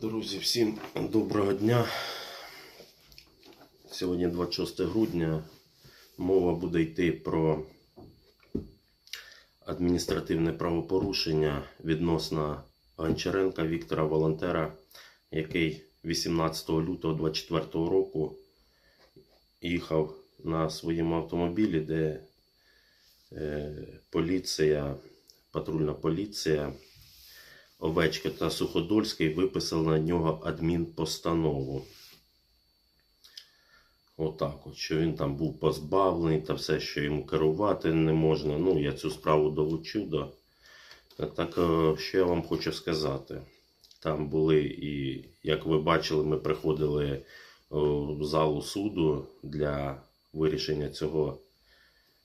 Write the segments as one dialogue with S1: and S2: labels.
S1: Друзі, всім доброго дня. Сьогодні 26 грудня. Мова буде йти про адміністративне правопорушення відносно Гончаренка Віктора Волонтера, який 18 лютого 24 року їхав на своєму автомобілі, де е, поліція, патрульна поліція Овечка та Суходольський виписали на нього адмінпостанову. Отак от, що він там був позбавлений та все, що йому керувати не можна. Ну, я цю справу долучу до. Так, е, що я вам хочу сказати. Там були і, як ви бачили, ми приходили е, в залу суду для вирішення цього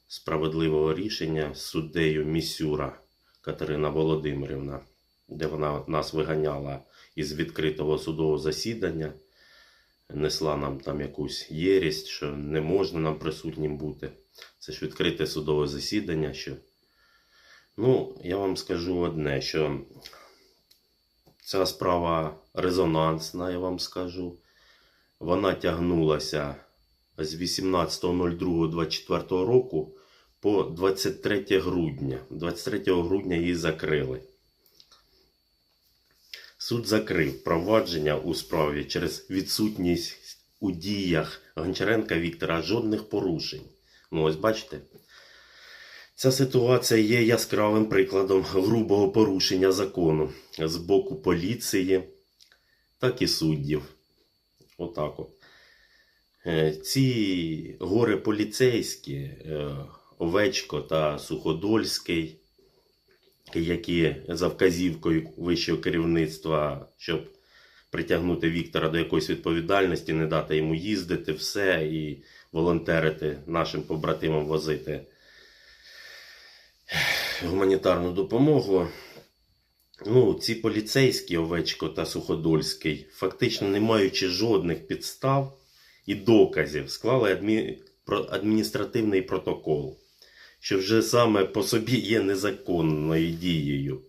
S1: справедливого рішення з суддею Місюра Катерина Володимирівна де вона нас виганяла із відкритого судового засідання, несла нам там якусь єрість, що не можна нам присутнім бути. Це ж відкрите судове засідання. що... Ну, я вам скажу одне, що ця справа резонансна, я вам скажу. Вона тягнулася з 18.02.24 року по 23 грудня. 23 грудня її закрили. Суд закрив провадження у справі через відсутність у діях Гончаренка Віктора жодних порушень. Ну, ось бачите. Ця ситуація є яскравим прикладом грубого порушення закону з боку поліції, так і суддів. Отак от. Е, Ці гори поліцейські, е, Овечко та Суходольський, які за вказівкою вищого керівництва, щоб притягнути Віктора до якоїсь відповідальності, не дати йому їздити, все і волонтерити нашим побратимам возити гуманітарну допомогу. Ну, ці поліцейські Овечко та Суходольський, фактично не маючи жодних підстав і доказів, склали адмі... адміністративний протокол що вже саме по собі є незаконною дією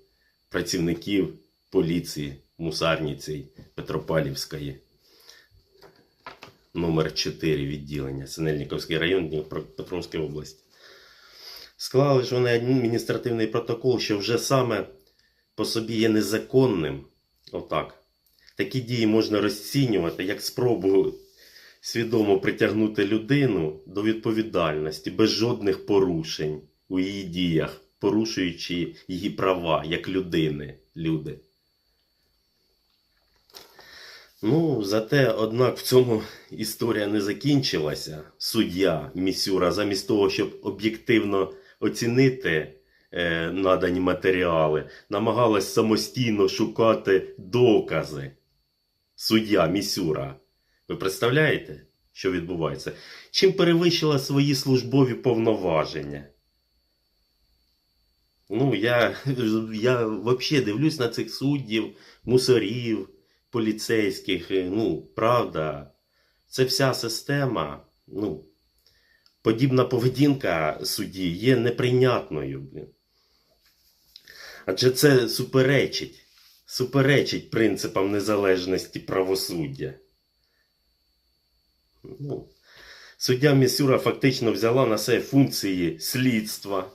S1: працівників поліції Мусарніці Петропавлівської, номер 4 відділення Синельниковський район Дніпропетровської області. Склали ж вони адміністративний протокол, що вже саме по собі є незаконним. Отак. Такі дії можна розцінювати як спробу свідомо притягнути людину до відповідальності без жодних порушень у її діях, порушуючи її права як людини, люди. Ну, зате, однак, в цьому історія не закінчилася. Суддя Місюра, замість того, щоб об'єктивно оцінити е, надані матеріали, намагалась самостійно шукати докази. Суддя Місюра. Ви представляєте, що відбувається? Чим перевищила свої службові повноваження? Ну, я, я взагалі дивлюсь на цих суддів, мусорів, поліцейських. е, Ну, правда, це вся система. Ну, подібна поведінка судді є неприйнятною. Адже це суперечить, суперечить принципам незалежності правосуддя. Ну, суддя Місюра фактично взяла на себе функції слідства.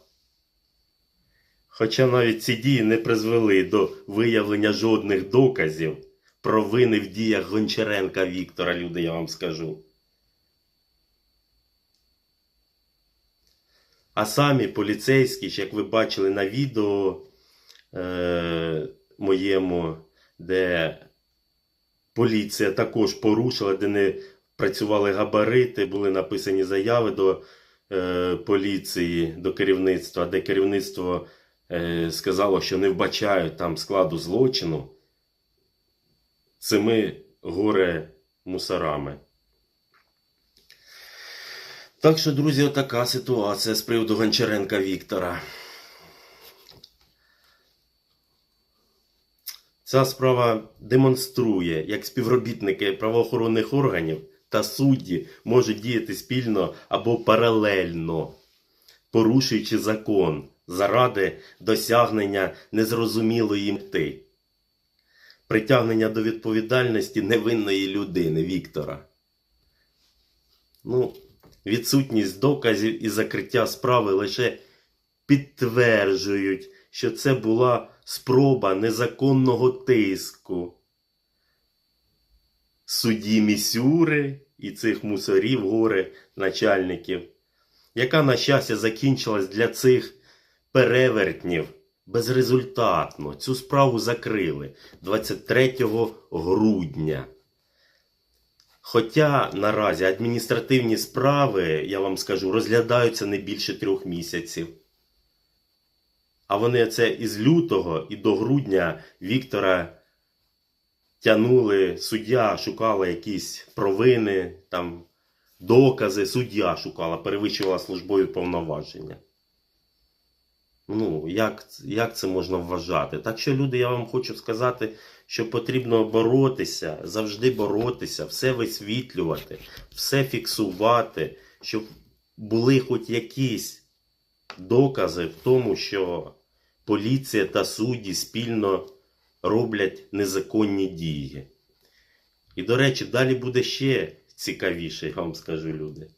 S1: Хоча навіть ці дії не призвели до виявлення жодних доказів про вини в діях Гончаренка Віктора, люди, я вам скажу. А самі поліцейські, як ви бачили на відео е- моєму, де поліція також порушила, де не працювали габарити, були написані заяви до е, поліції, до керівництва, де керівництво е, сказало, що не вбачають там складу злочину цими горе мусорами. Так що, друзі, отака ситуація з приводу Гончаренка Віктора. Ця справа демонструє, як співробітники правоохоронних органів та судді можуть діяти спільно або паралельно, порушуючи закон заради досягнення незрозумілої мети. притягнення до відповідальності невинної людини Віктора. Ну, відсутність доказів і закриття справи лише підтверджують, що це була спроба незаконного тиску судді Місюри і цих мусорів горе начальників, яка, на щастя, закінчилась для цих перевертнів безрезультатно. Цю справу закрили 23 грудня. Хоча наразі адміністративні справи, я вам скажу, розглядаються не більше трьох місяців. А вони це із лютого і до грудня Віктора тянули, суддя шукала якісь провини, там, докази, суддя шукала, перевищувала службові повноваження. Ну, як, як це можна вважати? Так що, люди, я вам хочу сказати, що потрібно боротися, завжди боротися, все висвітлювати, все фіксувати, щоб були хоч якісь докази в тому, що поліція та судді спільно роблять незаконні дії. І, до речі, далі буде ще цікавіше, я вам скажу, люди,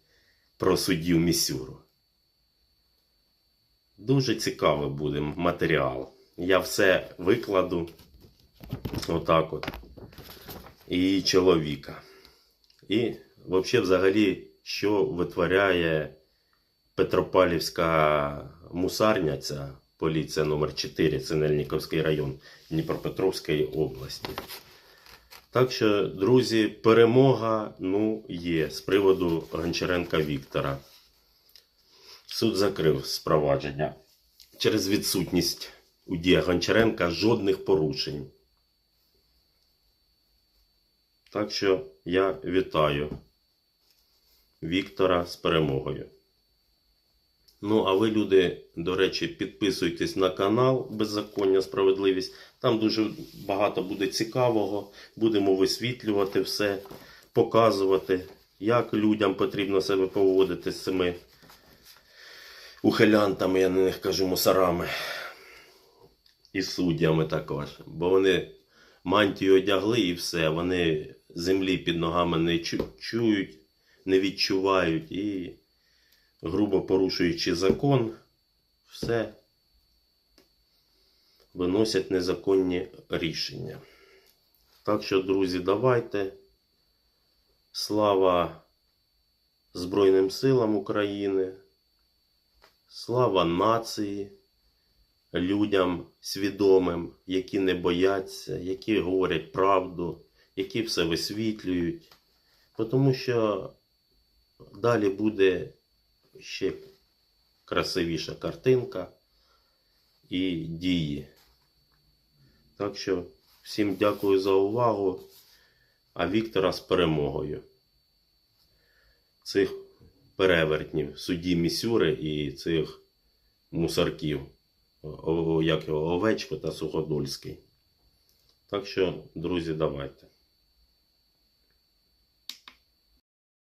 S1: про суддів Місюру. Дуже цікавий буде матеріал. Я все викладу отак от. І чоловіка. І взагалі, взагалі, що витворяє Петропавлівська мусарня, ця поліція номер 4 Синельніковський район Дніпропетровської області. Так що, друзі, перемога ну, є з приводу Гончаренка Віктора. Суд закрив спровадження через відсутність у діях Гончаренка жодних порушень. Так що я вітаю Віктора з перемогою. Ну, а ви, люди, до речі, підписуйтесь на канал Беззаконня Справедливість. Там дуже багато буде цікавого. Будемо висвітлювати все, показувати, як людям потрібно себе поводити з цими ухилянтами, я них кажу, мусорами. І суддями також. Бо вони мантію одягли і все. Вони землі під ногами не чують, не відчувають і, грубо порушуючи закон, все виносять незаконні рішення. Так що, друзі, давайте. Слава Збройним силам України. Слава нації, людям свідомим, які не бояться, які говорять правду, які все висвітлюють. Тому що далі буде ще красивіша картинка і дії. Так що всім дякую за увагу, а Віктора з перемогою. Цих перевертнів, судді Місюри і цих мусарків, як його, Овечко та Суходольський. Так що, друзі, давайте.